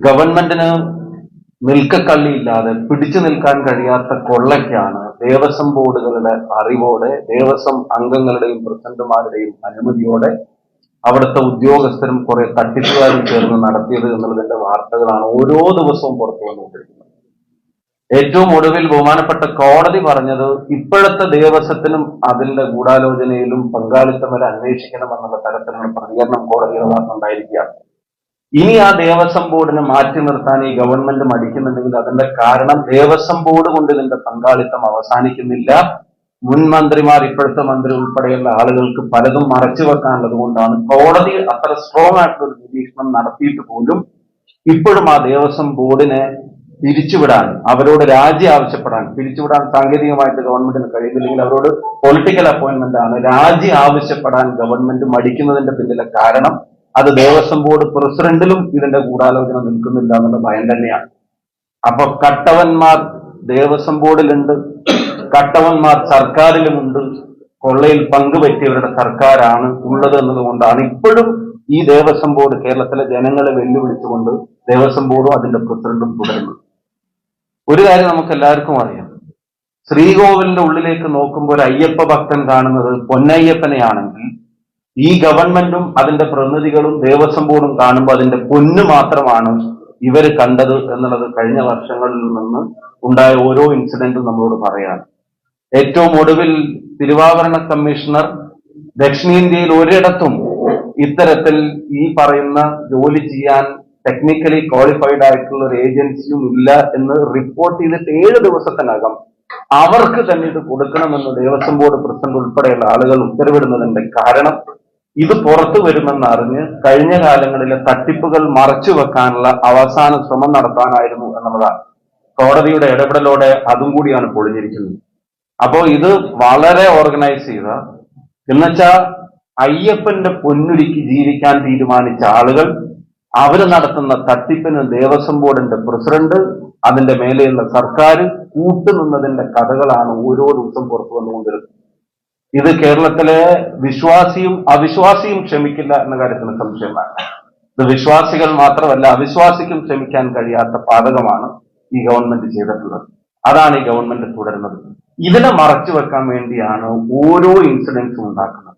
ഗവൺമെന്റിന് നിൽക്കക്കള്ളിയില്ലാതെ പിടിച്ചു നിൽക്കാൻ കഴിയാത്ത കൊള്ളയ്ക്കാണ് ദേവസ്വം ബോർഡുകളുടെ അറിവോടെ ദേവസ്വം അംഗങ്ങളുടെയും പ്രസിഡന്റുമാരുടെയും അനുമതിയോടെ അവിടുത്തെ ഉദ്യോഗസ്ഥരും കുറെ തട്ടിപ്പുകാരും ചേർന്ന് നടത്തിയത് എന്നുള്ളതിന്റെ വാർത്തകളാണ് ഓരോ ദിവസവും പുറത്തു വന്നുകൊണ്ടിരിക്കുന്നത്. ഏറ്റവും ഒടുവിൽ ബഹുമാനപ്പെട്ട കോടതി പറഞ്ഞത് ഇപ്പോഴത്തെ ദേവസ്വത്തിനും അതിന്റെ ഗൂഢാലോചനയിലും പങ്കാളിത്തം വരെ അന്വേഷിക്കണമെന്നുള്ള തരത്തിലുള്ള പ്രതികരണം കോടതിയുടെ ഭാഗത്തുണ്ടായിരിക്കുകയാണ് ഇനി ആ ദേവസ്വം ബോർഡിനെ മാറ്റി നിർത്താൻ ഈ ഗവൺമെന്റ് മടിക്കുന്നുണ്ടെങ്കിൽ അതിന്റെ കാരണം ദേവസ്വം ബോർഡ് കൊണ്ട് ഇതിന്റെ പങ്കാളിത്തം അവസാനിക്കുന്നില്ല. മുൻ മന്ത്രിമാർ ഇപ്പോഴത്തെ മന്ത്രി ഉൾപ്പെടെയുള്ള ആളുകൾക്ക് പലതും മറച്ചു വെക്കാനുള്ളത് കൊണ്ടാണ് കോടതി അത്ര സ്ട്രോങ് ആയിട്ടുള്ള നിരീക്ഷണം നടത്തിയിട്ട് പോലും ഇപ്പോഴും ആ ദേവസ്വം ബോർഡിനെ പിരിച്ചുവിടാൻ അവരോട് രാജി ആവശ്യപ്പെടാൻ പിരിച്ചുവിടാൻ സാങ്കേതികമായിട്ട് ഗവൺമെന്റിന് കഴിയുന്നില്ലെങ്കിൽ അവരോട് പൊളിറ്റിക്കൽ അപ്പോയിന്റ്മെന്റ് ആണ്. രാജി ആവശ്യപ്പെടാൻ ഗവൺമെന്റ് മടിക്കുന്നതിന്റെ പിന്നിലെ കാരണം അത് ദേവസ്വം ബോർഡ് പ്രസിഡന്റിലും ഇതിന്റെ ഗൂഢാലോചന നിൽക്കുന്നില്ല എന്നുള്ള ഭയം തന്നെയാണ്. അപ്പൊ കട്ടവന്മാർ ദേവസ്വം ബോർഡിലുണ്ട് കട്ടവന്മാർ സർക്കാരിലുമുണ്ട് കൊള്ളയിൽ പങ്കുപറ്റിയവരുടെ സർക്കാരാണ് ഉള്ളത് എന്നതുകൊണ്ടാണ് ഇപ്പോഴും ഈ ദേവസ്വം ബോർഡ് കേരളത്തിലെ ജനങ്ങളെ വെല്ലുവിളിച്ചുകൊണ്ട് ദേവസ്വം ബോർഡും അതിന്റെ പ്രസിഡന്റും തുടരുന്നത്. ഒരു കാര്യം നമുക്ക് എല്ലാവർക്കും അറിയാം. ശ്രീകോവിലിന്റെ ഉള്ളിലേക്ക് നോക്കുമ്പോൾ ഒരു അയ്യപ്പ ഭക്തൻ കാണുന്നത് പൊന്നയ്യപ്പനെയാണെങ്കിൽ ഈ ഗവൺമെന്റും അതിന്റെ പ്രതിനിധികളും ദേവസ്വം ബോർഡും കാണുമ്പോൾ അതിന്റെ പൊന്നു മാത്രമാണ് ഇവർ കണ്ടത് എന്നുള്ളത് കഴിഞ്ഞ വർഷങ്ങളിൽ നിന്ന് ഉണ്ടായ ഓരോ ഇൻസിഡന്റും നമ്മളോട് പറയാണ്. ഏറ്റവും ഒടുവിൽ തിരുവാഭരണ കമ്മീഷണർ ദക്ഷിണേന്ത്യയിൽ ഒരിടത്തും ഇത്തരത്തിൽ ഈ പറയുന്ന ജോലി ചെയ്യാൻ ടെക്നിക്കലി ക്വാളിഫൈഡ് ആയിട്ടുള്ള ഒരു ഏജൻസിയും ഇല്ല എന്ന് റിപ്പോർട്ട് ചെയ്തിട്ട് ഏഴ് ദിവസത്തിനകം അവർക്ക് തന്നെ ഇത് കൊടുക്കണമെന്ന് ദേവസ്വം ബോർഡ് പ്രസിഡന്റ് ഉൾപ്പെടെയുള്ള ആളുകൾ ഉത്തരവിടുന്നതിന്റെ കാരണം ഇത് പുറത്തു വരുമെന്ന് അറിഞ്ഞ് കഴിഞ്ഞ കാലങ്ങളിലെ തട്ടിപ്പുകൾ മറച്ചു വെക്കാനുള്ള അവസാന ശ്രമം നടത്താനായിരുന്നു എന്നുള്ളതാണ്. കോടതിയുടെ ഇടപെടലോടെ അതും കൂടിയാണ് പൊളിഞ്ഞിരിക്കുന്നത്. അപ്പോ ഇത് വളരെ ഓർഗനൈസ് ചെയ്ത എന്നുവെച്ചാ അയ്യപ്പന്റെ പൊന്നുരുക്കി ജീവിക്കാൻ തീരുമാനിച്ച ആളുകൾ അവർ നടത്തുന്ന തട്ടിപ്പിന് ദേവസ്വം ബോർഡിന്റെ പ്രസിഡന്റ് അതിന്റെ മേലെയുള്ള സർക്കാർ കൂട്ടുനിന്നതിന്റെ കഥകളാണ് ഓരോ ദിവസം പുറത്തു വന്നുകൊണ്ടിരുന്നത്. ഇത് കേരളത്തിലെ വിശ്വാസിയും അവിശ്വാസിയും ക്ഷമിക്കില്ല എന്ന കാര്യത്തിന് സംശയമാണ്. ഇത് വിശ്വാസികൾ മാത്രമല്ല അവിശ്വാസിക്കും ക്ഷമിക്കാൻ കഴിയാത്ത പാതകമാണ് ഈ ഗവൺമെന്റ് ചെയ്തിട്ടുള്ളത്. അതാണ് ഈ ഗവൺമെന്റ് തുടരുന്നത്. ഇതിനെ മറച്ചു വെക്കാൻ വേണ്ടിയാണ് ഓരോ ഇൻസിഡൻസും ഉണ്ടാക്കുന്നത്.